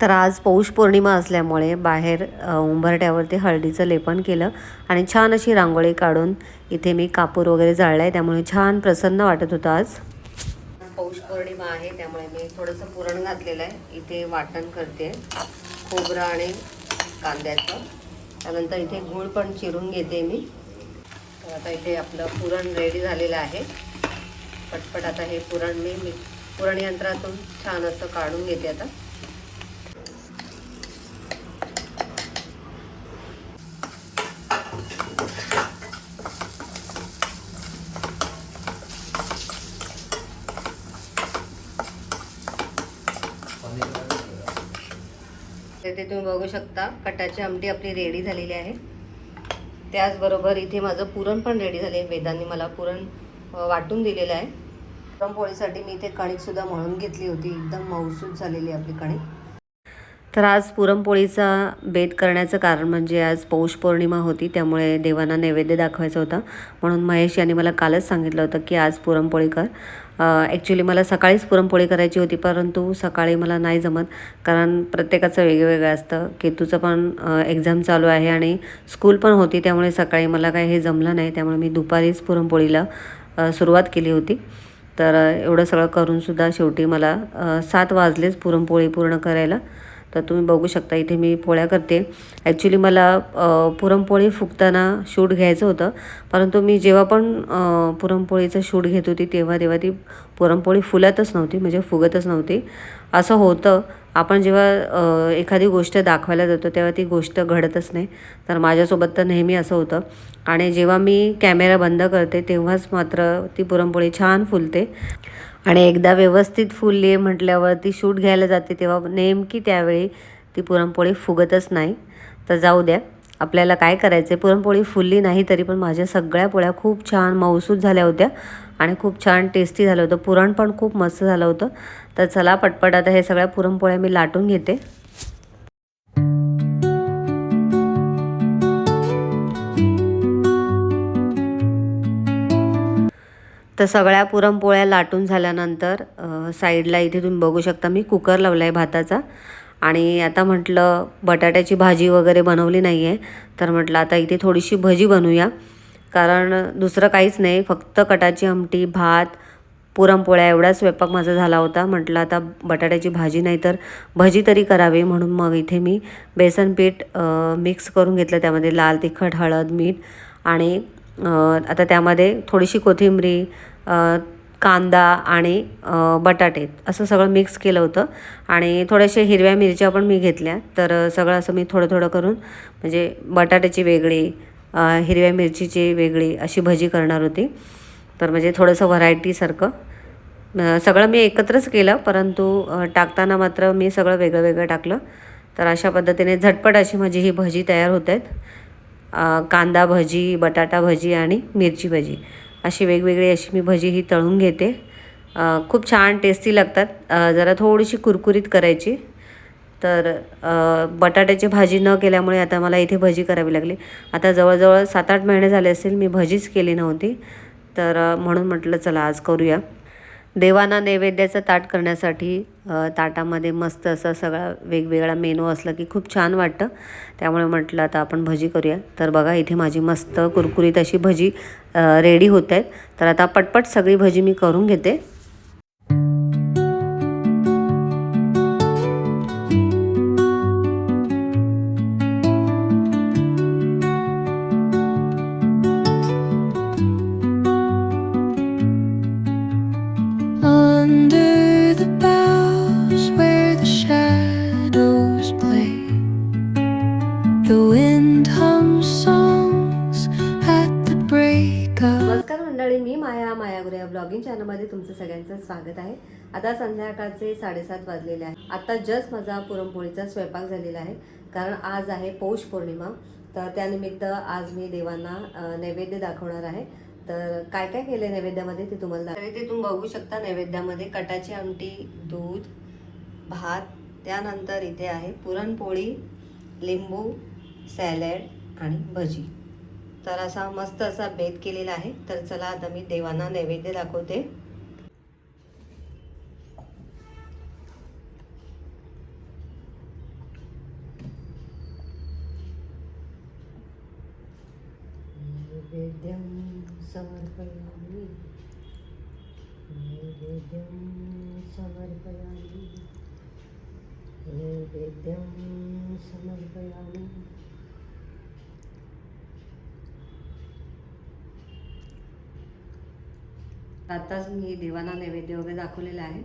तर आज पौष पौर्णिमा असल्यामुळे बाहेर उंबरट्यावरती हळदीचं लेपन केलं आणि छान अशी रांगोळी काढून इथे मी कापूर वगैरे जाळला आहे त्यामुळे छान प्रसन्न वाटत होतं आज. पौष पौर्णिमा आहे त्यामुळे मी थोडंसं पुरण घातलेलं आहे. इथे वाटण करते. खोबरं आणि कांद्याचं. त्यानंतर इथे गूळ पण चिरून घेते मी. तर आता इथे आपलं पुरण रेडी झालेलं आहे. पटपट आता हे पुरण मी पुरणयंत्रातून छान असं काढून घेते आता. तिथे तुम्ही बघू शकता. कटाची आमटी आपली रेडी झालेली आहे. त्याचबरोबर इथे माझं पुरण पण रेडी झाले वेदांनी मला पुरण वाटून दिलेलं आहे. पुरणपोळीसाठी मी इथे कणिकसुद्धा मळून घेतली होती. एकदम मऊसूत झालेली आपली कणिक. तर आज पुरणपोळीचा बेत करण्याचं कारण म्हणजे आज पौष पौर्णिमा होती त्यामुळे देवांना नैवेद्य दाखवायचा होता. म्हणून महेश यांनी मला कालच सांगितलं होतं की आज पुरणपोळी कर. ॲक्च्युली मला सकाळीच पुरणपोळी करायची होती परंतु सकाळी मला नाही जमत कारण प्रत्येकाचं वेगवेगळं असतं. केतूचं पण एक्झाम चालू आहे आणि स्कूल पण होती त्यामुळे सकाळी मला काही हे जमलं नाही. त्यामुळे मी दुपारीच पुरणपोळीला सुरुवात केली होती. तर एवढं सगळं करूनसुद्धा शेवटी मला सात वाजलेच पुरणपोळी पूर्ण करायला. तर तुम्ही बघू शकता इथे मी पोळ्या करते. ॲक्च्युली मला पुरणपोळी फुगताना शूट घ्यायचं होतं. परंतु मी जेव्हा पण पुरणपोळीचं शूट घेत होती तेव्हा तेव्हा ती पुरणपोळी फुलतच नव्हती म्हणजे फुगतच नव्हती. असं होतं. आपण जेव्हा एखादी गोष्ट दाखवायला जातो तेव्हा ती गोष्ट घडतच नाही. तर माझ्यासोबत तर नेहमी असं होतं. आणि जेव्हा मी कॅमेरा बंद करते तेव्हाच मात्र ती पुरणपोळी छान फुलते. आणि एकदा व्यवस्थित फुलली आहे म्हटल्यावर ती शूट घ्यायला जाते तेव्हा नेमकी त्यावेळी ती पुरणपोळी फुगतच नाही. तर जाऊ द्या. आपल्याला काय करायचं आहे पुरणपोळी फुलली नाही तरी पण माझ्या सगळ्या पोळ्या खूप छान मऊसूद झाल्या होत्या आणि खूप छान टेस्टी झालं होतं. पुरण पण खूप मस्त झालं होतं. तर चला पटपट आता हे सगळ्या पुरणपोळ्या मी लाटून घेते. तर सगळ्या पुरणपोळ्या लाटून झाल्यानंतर साईडला इथे तुम्ही बघू शकता मी कुकर लावला आहे भाताचा. आणि आता म्हटलं बटाट्याची भाजी वगैरे बनवली नाही आहे तर म्हटलं आता इथे थोडीशी भजी बनवूया. कारण दुसरं काहीच नाही फक्त कटाची आमटी भात पुरणपोळ्या एवढा स्वयंपाक माझा झाला होता. म्हटलं आता बटाट्याची भाजी नाही तर भजी तरी करावी. म्हणून मग इथे मी बेसन पीठ मिक्स करून घेतलं. त्यामध्ये लाल तिखट हळद मीठ आणि आता त्यामध्ये थोडीशी कोथिंबरी कांदा आणि बटाटे असं सगळं मिक्स केलं होतं. आणि थोड्याशा हिरव्या मिरच्या पण मी घेतल्या. तर सगळं असं मी थोडं थोडं करून म्हणजे बटाट्याची वेगळी हिरव्या मिरचीची वेगळी अशी भजी करणार होती. तर म्हणजे थोडंसं व्हरायटीसारखं सगळं मी एकत्रच केलं परंतु टाकताना मात्र मी सगळं वेगळं वेगळं टाकलं. तर अशा पद्धतीने झटपट अशी माझी ही भजी तयार होत आहेत. कांदा भजी बटाटा भजी आणि मिरची भजी. अशी वेगवेगळी अशी मी भजी ही तळून घेते. खूप छान टेस्टी लागतात. जरा थोडीशी कुरकुरीत करायची. तर बटाट्याची भाजी न केल्यामुळे आता मला इथे भजी करावी लागली. आता जवळजवळ सात आठ महिने झाले असेल मी भजीच केली नव्हती. तर म्हणून म्हटलं चला आज करूया. देवांना नैवेद्याचं ताट करण्यासाठी ताटामध्ये मस्त असं सगळा वेगवेगळा मेनू असला की खूप छान वाटतं. त्यामुळे म्हटलं आता आपण भजी करूया. तर बघा इथे माझी मस्त कुरकुरीत अशी भजी रेडी होत आहेत. तर आता पटपट सगळी भजी मी करून घेते. स्वागत आहे. आता संध्याकाळचे साडेसात वाजलेले आहे. आता जस्ट माझा पुरणपोळीचा स्वयंपाक झालेला आहे. कारण आज आहे पौष पौर्णिमा. तर त्यानिमित्त आज मी देवांना नैवेद्य दाखवणार आहे. तर काय काय केलं आहे नैवेद्यामध्ये ते तुम्हाला ते तुम्ही बघू शकता. नैवेद्यामध्ये कटाची आमटी दूध भात त्यानंतर इथे आहे पुरणपोळी लिंबू सॅलड आणि भजी. तर असा मस्त असा बेत केलेला आहे. तर चला आता मी देवांना नैवेद्य दाखवते नैवेद्यं समर्पयामि। नैवेद्यं समर्पयामि। नैवेद्यं समर्पयामि। आताच मी देवांना नैवेद्य वगैरे दाखवलेला आहे.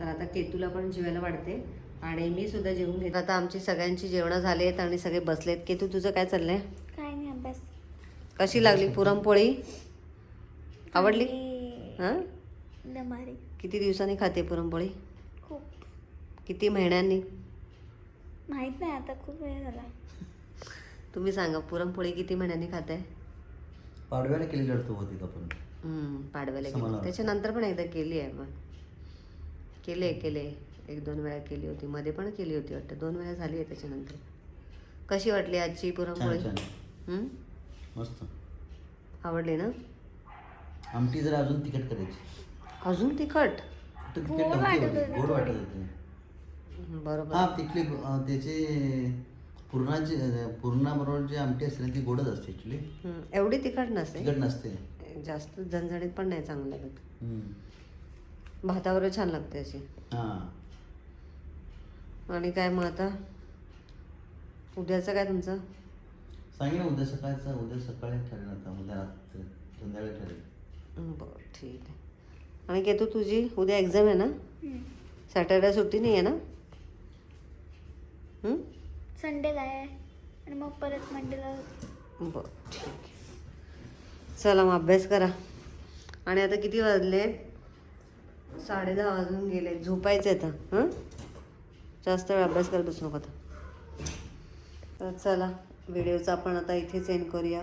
तर आता केतूला पण जेवायला वाढते. आणि मी सुद्धा जेवून घेते. आता आमची सगळ्यांची जेवणं झाली आहेत आणि सगळे बसलेत. केतू तुझं काय चाललंय? काय नाही अभ्यास कशी लागली? पुरणपोळी? आवडली? हां? किती दिवसांनी खाते पुरणपोळी? खूप. किती महिन्यांनी? माहीत नाही आता खूप वेळ झाला. तुम्ही सांगा पुरणपोळी किती महिन्यांनी खाताय? पाडव्याला केलेली होती का पण. हम्म, पाडव्याला. केली. त्याच्यानंतर पण एकदा केली आहे मग. केले केले एक दोन वेळा केली होती. मध्ये पण केली होती वाटतं. दोन वेळा झाली आहे त्याच्यानंतर. कशी वाटली आजची पुरणपोळी? छान छान. हम्म? मस्त. आवडली ना? आमटी जरा अजून तिखट करायची. अजून तिखट? तर तिखट गोड नव्हती वाटत एवढी, होती गोड वाटत थोडी. होती बरोबर. हा तिथले अं, त्याचे पुरणाची अं, पुरणाबरोबर जे आमटी असते ना ती गोडच असते ॲक्च्युली हम्म, एवढी तिखट नसते? तिखट नसते. जास्त झणझणीत पण नाही चांगलं लागत हम्म. भातावर छान लागते अशी. हां. आणि काय मग आता? उद्याचं काय तुमचं? सांगेन ना उद्या सकाळचं उद्या सकाळी ठरेल आता उद्या रात्री. संध्याकाळी ठरेल. बरं ठीक आहे. आणि केतू तुझी उद्या एक्झाम आहे ना? सॅटर्डे सुट्टी नाही आहे ना? संडेला आहे. आणि मग परत मंडेला बरं ठीक आहे. चला मग अभ्यास करा. आणि आता किती वाजले? साडे दहा वाजून गेले. झोपायचे आता हां? जास्त वेळ अभ्यास करत बसू नको आता. तर चला व्हिडिओचा आपण आता इथेच एंड करूया.